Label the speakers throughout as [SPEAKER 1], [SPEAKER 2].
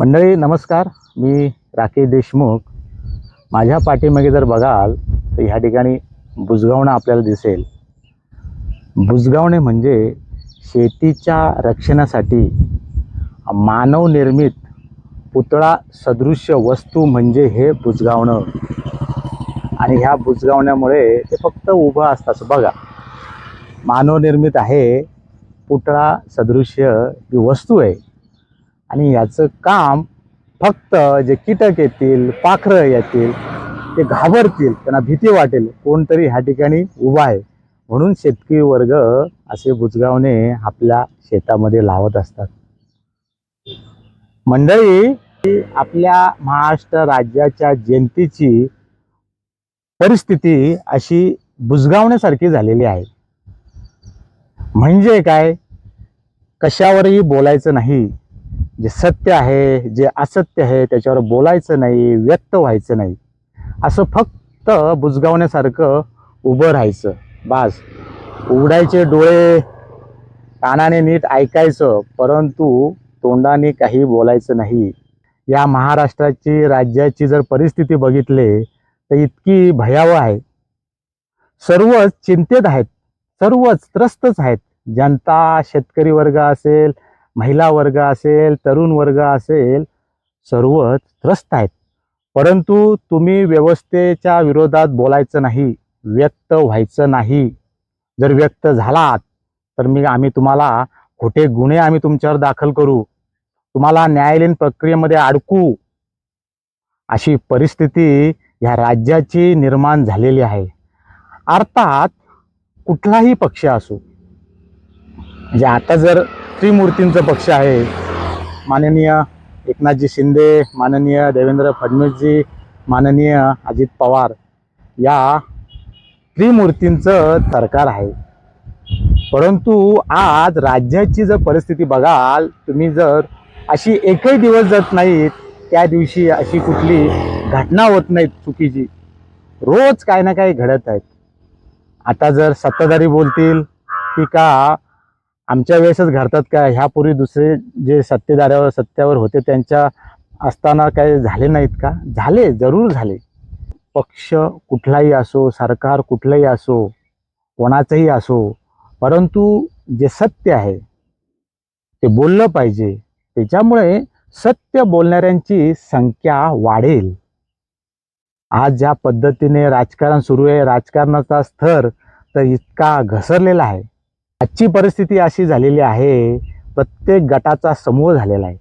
[SPEAKER 1] मंडळी नमस्कार. मी राकेश देशमुख. माझ्या पाठीमागे जर बघाल तर ह्या ठिकाणी बुजगावणं आपल्याला दिसेल. बुजगावणे म्हणजे शेतीच्या रक्षणासाठी मानवनिर्मित पुतळा सदृश्य वस्तू म्हणजे हे बुजगावणं. आणि ह्या बुजगावण्यामुळे ते फक्त उभं असतात. बघा. मानवनिर्मित आहे पुतळा सदृश्य ही वस्तू आहे आणि याचं काम फक्त जे कीटक येतील पाखरं येतील ते घाबरतील त्यांना भीती वाटेल कोणतरी ह्या ठिकाणी उभा आहे. म्हणून शेतकरी वर्ग असे बुजगावणे आपल्या शेतामध्ये लावत असतात. मंडळी ही आपल्या महाराष्ट्र राज्याच्या जयंतीची परिस्थिती अशी बुजगावण्यासारखी झालेली आहे. म्हणजे काय? कशावरही बोलायचं नाही. जे सत्य आहे जे असत्य आहे त्याच्यावर बोलायचं नाही व्यक्त व्हायचं नाही. असं फक्त बुजगावण्यासारखं उभं राहायचं. बास. उघडायचे डोळे कानाने नीट ऐकायचं परंतु तोंडाने काही बोलायचं नाही. या महाराष्ट्राची राज्याची जर परिस्थिती बघितली तर इतकी भयावह आहे. सर्वच चिंतेत आहेत सर्वच त्रस्तच आहेत. जनता शेतकरी वर्ग असेल महिला वर्ग असेल तरुण वर्ग असेल सर्वच त्रस्त आहेत. परंतु तुम्ही व्यवस्थेच्या विरोधात बोलायचं नाही व्यक्त व्हायचं नाही. जर व्यक्त झालात तर मी आम्ही तुम्हाला खोटे गुन्हे आम्ही तुमच्यावर दाखल करू. तुम्हाला न्यायालयीन प्रक्रियेमध्ये अडकू. अशी परिस्थिती ह्या राज्याची निर्माण झालेली आहे. अर्थात कुठलाही पक्ष असो म्हणजे आता जर त्रिमूर्तींचं पक्ष आहे. माननीय एकनाथजी शिंदे माननीय देवेंद्र फडणवीसजी माननीय अजित पवार या त्रिमूर्तींचं सरकार आहे. परंतु आज राज्याची जर परिस्थिती बघाल तुम्ही जर अशी एकही दिवस जात नाहीत त्या दिवशी अशी कुठली घटना होत नाहीत चुकीची. रोज काही ना काही घडत आहेत. आता जर सत्ताधारी बोलतील की का आमच्या वेळेसच घडतात का? ह्यापूर्वी दुसरे जे सत्तेदारावर सत्यावर होते त्यांच्या असताना काही झाले नाहीत का? झाले जरूर झाले. पक्ष कुठलाही असो सरकार कुठलंही असो कोणाचंही असो परंतु जे सत्य आहे ते बोललं पाहिजे. त्याच्यामुळे सत्य बोलणाऱ्यांची संख्या वाढेल. आज ज्या पद्धतीने राजकारण सुरू आहे राजकारणाचा स्तर तर इतका घसरलेला आहे. आजची परिस्थिती अशी झालेली आहे प्रत्येक गटाचा समूह झालेला आहे.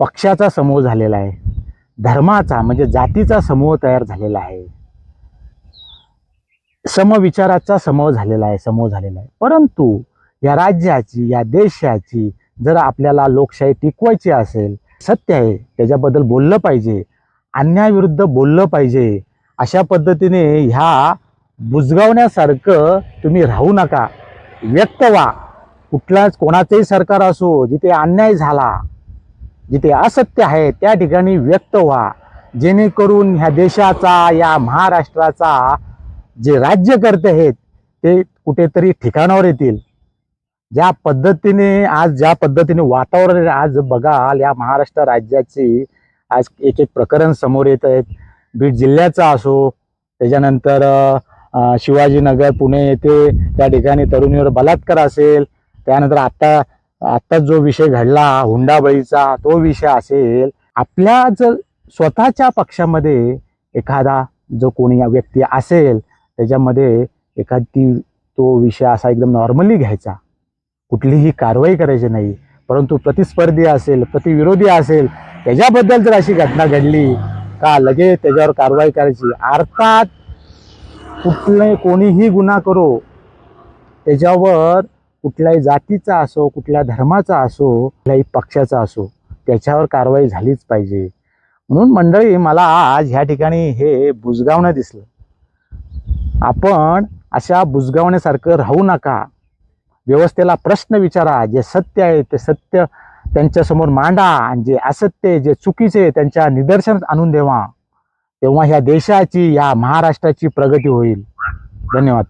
[SPEAKER 1] पक्षाचा समूह झालेला आहे. धर्माचा म्हणजे जातीचा समूह तयार झालेला आहे. समविचाराचा समूह झालेला आहे समूह झालेला आहे. परंतु या राज्याची या देशाची जर आपल्याला लोकशाही टिकवायची असेल सत्य आहे त्याच्याबद्दल बोललं पाहिजे अन्यायाविरुद्ध बोललं पाहिजे अशा पद्धतीने ह्या बुजगावण्यासारखं तुम्ही राहू नका. व्यक्त व्हा. कुठलाच कोणाचंही सरकार असो जिथे अन्याय झाला जिथे असत्य आहे त्या ठिकाणी व्यक्त व्हा. जेणेकरून ह्या देशाचा या महाराष्ट्राचा जे राज्यकर्ते आहेत ते कुठेतरी ठिकाणावर येतील. ज्या पद्धतीने आज ज्या पद्धतीने वातावरण आज बघाल या महाराष्ट्र राज्याची आज एक एक प्रकरण समोर येत आहेत. बीड जिल्ह्याचा असो त्याच्यानंतर शिवाजीनगर पुणे येथे त्या ठिकाणी तरुणीवर बलात्कार असेल त्यानंतर आत्ता आत्ताच जो विषय घडला हुंडाबळीचा तो विषय असेल आपल्या जर स्वतःच्या पक्षामध्ये एखादा जो कोणी व्यक्ती असेल त्याच्यामध्ये एखादी तो विषय असा एकदम नॉर्मली घ्यायचा. कुठलीही कारवाई करायची नाही परंतु प्रतिस्पर्धी असेल प्रतिविरोधी असेल त्याच्याबद्दल जर अशी घटना घडली का लगेच त्याच्यावर कारवाई करायची? अर्थात कुठले कोणीही गुन्हा करो त्याच्यावर कुठल्याही जातीचा असो कुठल्या धर्माचा असो कुठल्याही पक्षाचा असो त्याच्यावर कारवाई झालीच पाहिजे. म्हणून मंडळी मला आज ह्या ठिकाणी हे बुजगावणं दिसलं. आपण अशा बुजगावण्यासारखं राहू नका. व्यवस्थेला प्रश्न विचारा जे सत्य आहे ते सत्य त्यांच्यासमोर मांडा आणि जे असत्य आहे, जे चुकीचे त्यांच्या निदर्शनात आणून देवा. तेव्हा ह्या देशाची या महाराष्ट्राची प्रगती होईल. धन्यवाद.